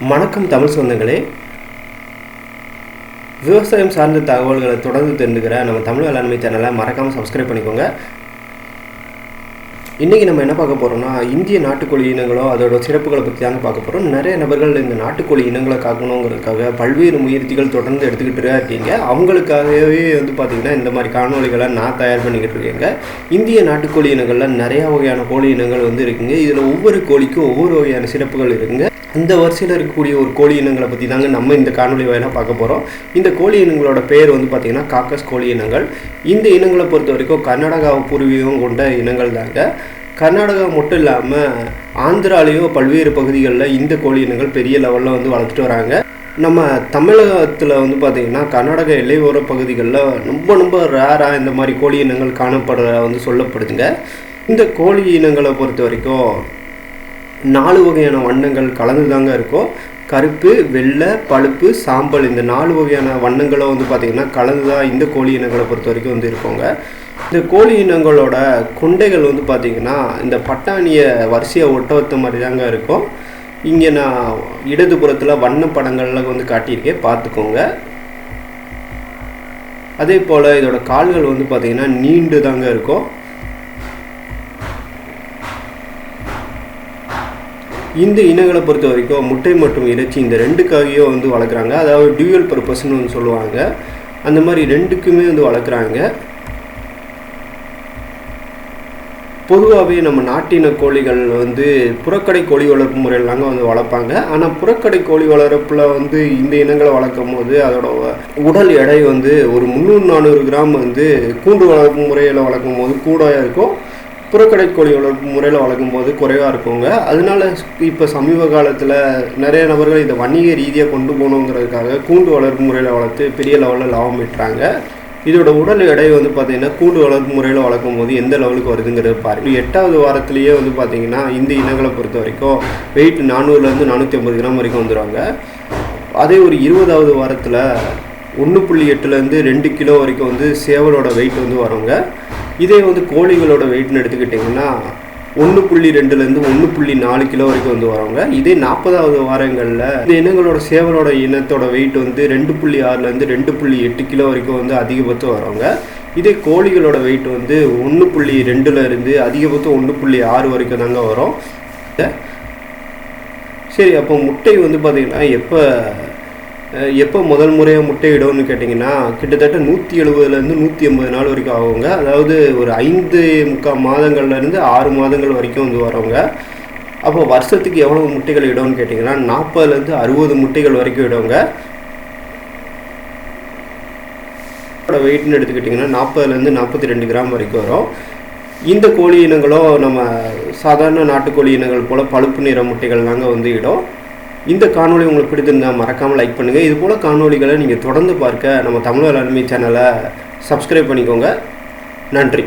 வணக்கம் தமிழ் சொந்தங்களே. விவசாயம் சார்ந்த தகவல்களை தொடர்ந்து தெரிஞ்சுக்கிற நம்ம தமிழ் வேளாண்மை சேனலை மறக்காமல் சப்ஸ்கிரைப் பண்ணிக்கோங்க. இன்றைக்கி நம்ம என்ன பார்க்க போகிறோம்னா இந்திய நாட்டுக்கோழி இனங்களோ அதோட சிறப்புகளை பற்றி தாங்க பார்க்க போகிறோம் நிறைய நபர்கள் இந்த நாட்டுக்கோழி இனங்களை காக்கணுங்கிறதுக்காக பல்வேறு முயற்சிகள் தொடர்ந்து எடுத்துக்கிட்டு இருக்கீங்க அவங்களுக்காகவே வந்து பார்த்திங்கன்னா இந்த மாதிரி காணொலிகளை நான் தயார் பண்ணிக்கிட்டு இருக்கேங்க. இந்திய நாட்டுக்கோழி இனங்களில் நிறையா வகையான கோழி இனங்கள் வந்து இருக்குங்க. இதில் ஒவ்வொரு கோழிக்கும் ஒவ்வொரு வகையான சிறப்புகள் இருக்குங்க. இந்த வரிசையில் இருக்கக்கூடிய ஒரு கோழி இனங்களை பற்றி தாங்க நம்ம இந்த காணொலி வாயிலாக பார்க்க போகிறோம் இந்த கோழி இனங்களோட பேர் வந்து பார்த்திங்கன்னா காக்கஸ் கோழி இனங்கள். இந்த இனங்களை பொறுத்த வரைக்கும் கர்நாடகாவை பூர்வீகம் கொண்ட இனங்கள் தாங்க. கர்நாடகா மட்டும் இல்லாமல் ஆந்திராலேயும் பல்வேறு பகுதிகளில் இந்த கோழி இனங்கள் பெரிய லெவலில் வந்து வளர்த்துட்டு வராங்க. நம்ம தமிழகத்தில் வந்து பார்த்திங்கன்னா கர்நாடக எல்லையோர பகுதிகளில் ரொம்ப ரொம்ப ரேராக இந்த மாதிரி கோழி இனங்கள் காணப்படுற வந்து சொல்லப்படுதுங்க. இந்த கோழி இனங்களை பொறுத்த வரைக்கும் நாலு வகையான வண்ணங்கள் கலந்து தாங்க இருக்கும். கருப்பு வெள்ளை பழுப்பு சாம்பல் இந்த நாலு வகையான வண்ணங்களும் வந்து பார்த்திங்கன்னா கலந்து தான் இந்த கோழி இனங்களை பொறுத்த வரைக்கும் வந்து இருக்கோங்க. இந்த கோழி இனங்களோட கொண்டைகள் வந்து பார்த்திங்கன்னா இந்த பட்டாணியை வரிசையை ஒட்ட வைத்த மாதிரி தாங்க இருக்கும். இங்கே நான் இடதுபுறத்தில் வண்ண படங்களில் வந்து காட்டியிருக்கேன். பார்த்துக்கோங்க அதே போல் இதோட கால்கள் வந்து பார்த்திங்கன்னா நீண்டு தாங்க இருக்கும். இந்த இனங்களை பொறுத்த வரைக்கும் முட்டை மற்றும் இறைச்சி இந்த ரெண்டுக்காகவே வந்து வளர்க்குறாங்க. அதாவது டியூவல் பர்பஸ்ன்னு வந்து சொல்லுவாங்க. அந்த மாதிரி ரெண்டுக்குமே வந்து வளர்க்குறாங்க. பொதுவாகவே நம்ம நாட்டின கோழிகள் வந்து புறக்கடை கோழி வளர்ப்பு முறையிலாங்க வந்து வளர்ப்பாங்க. ஆனால் புறக்கடை கோழி வளர்ப்பில் வந்து இந்த இனங்களை வளர்க்கும் போது அதோட உடல் எடை வந்து ஒரு முந்நூறு நானூறு கிராம் வந்து கூண்டு வளர்ப்பு முறையில் வளர்க்கும் போது கூட இருக்கும். புறக்கடை கோழி வளர்ப்பு முறையில் வளர்க்கும் போது குறைவாக இருக்குங்க. அதனால இப்போ சமீப காலத்தில் நிறைய நபர்கள் இதை வணிக ரீதியாக கொண்டு போகணுங்கிறதுக்காக கூண்டு வளர்ப்பு முறையில் வளர்த்து பெரிய லெவலில் லாபம் ஈட்டுறாங்க இதோட உடல் எடை வந்து பார்த்திங்கன்னா கூண்டு வளர்ப்பு முறையில் வளர்க்கும் போது எந்த லெவலுக்கு வருதுங்கிறது பாருங்க. எட்டாவது வாரத்திலேயே வந்து பார்த்திங்கன்னா இந்த இனங்களை பொறுத்த வரைக்கும் வெயிட் நானூறுலேருந்து நானூற்றி ஐம்பது கிராம் வரைக்கும் வந்துடுவாங்க அதே ஒரு இருபதாவது வாரத்தில் ஒன்று புள்ளி எட்டுலேருந்து ரெண்டு கிலோ வரைக்கும் வந்து சேவலோட வெயிட் வந்து வருவாங்க இதே வந்து கோழிகளோட வெயிட்னு எடுத்துக்கிட்டிங்கன்னா ஒன்று புள்ளி ரெண்டுலேருந்து ஒன்று புள்ளி நாலு கிலோ வரைக்கும் வந்து வருவாங்க இதே நாற்பதாவது வாரங்களில் இந்த இனங்களோட சேவலோட இனத்தோட வெயிட் வந்து ரெண்டு புள்ளி ஆறுலேருந்து ரெண்டு புள்ளி எட்டு கிலோ வரைக்கும் வந்து அதிகபட்சம் வருவாங்க இதே கோழிகளோட வெயிட் வந்து ஒன்று புள்ளி ரெண்டுல இருந்து அதிகபட்சம் ஒன்று புள்ளி ஆறு வரைக்கும் தாங்க வரும். சரி அப்போ முட்டை வந்து பார்த்திங்கன்னா எப்போ எப்போ முதல் முறையாக முட்டையிடும்னு கேட்டிங்கன்னா கிட்டத்தட்ட நூற்றி எழுபதுலேருந்து நூற்றி ஐம்பது நாள் வரைக்கும் ஆகுங்க. அதாவது ஒரு ஐந்து முக்கால் மாதங்கள்லேருந்து ஆறு மாதங்கள் வரைக்கும் வந்து வரவங்க அப்போ வருஷத்துக்கு எவ்வளோ முட்டைகள் இடம்னு கேட்டிங்கன்னா நாற்பதுலேருந்து அறுபது முட்டைகள் வரைக்கும் இடவங்க வெயிட்னு எடுத்துக்கிட்டிங்கன்னா நாற்பதுலேருந்து நாற்பத்தி ரெண்டு கிராம் வரைக்கும் வரும். இந்த கோழி இனங்களும் நம்ம சாதாரண நாட்டுக்கோழி இனங்கள் போல் பழுப்பு நிற முட்டைகள் தாங்க வந்து இடும். இந்த காணொலி உங்களுக்கு பிடித்திருந்தால் மறக்காமல் லைக் பண்ணுங்கள் இது போல் காணொலிகளை நீங்கள் தொடர்ந்து பார்க்க நம்ம தமிழர் அருமை சேனலை சப்ஸ்கிரைப் பண்ணிக்கோங்க. நன்றி.